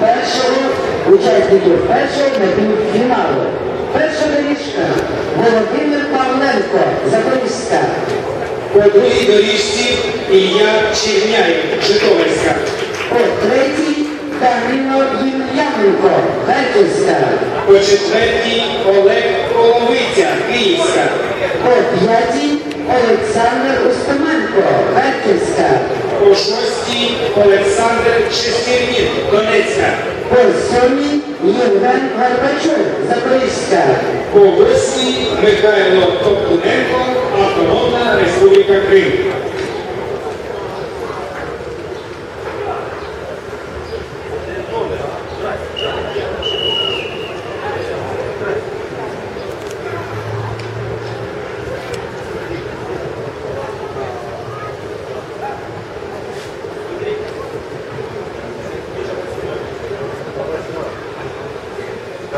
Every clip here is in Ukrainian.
першого учасників першого напівфіналу. Перша доріжка Володимир Павленко, Запорізька. По другій доріжці Ілля Черняєв, Житомирська. По третій Данило Ємельяненко, Харківська. По четвертій Олег Коломиця, Київська. По п'ятій Олександр Устименко, Харківська. По шостій Олександр Шестернін, Донецька. По сьомій Євген Гарбачов, Запорізька. По восьмій Михайло Топтуненко, Автономна Республіка Крим.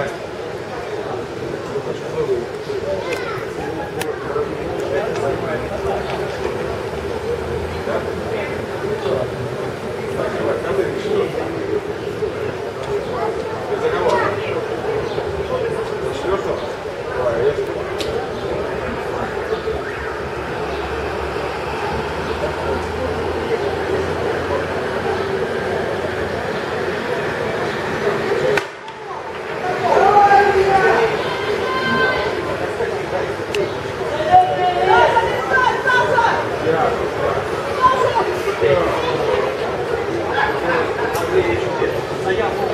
Thanks. 哎呀！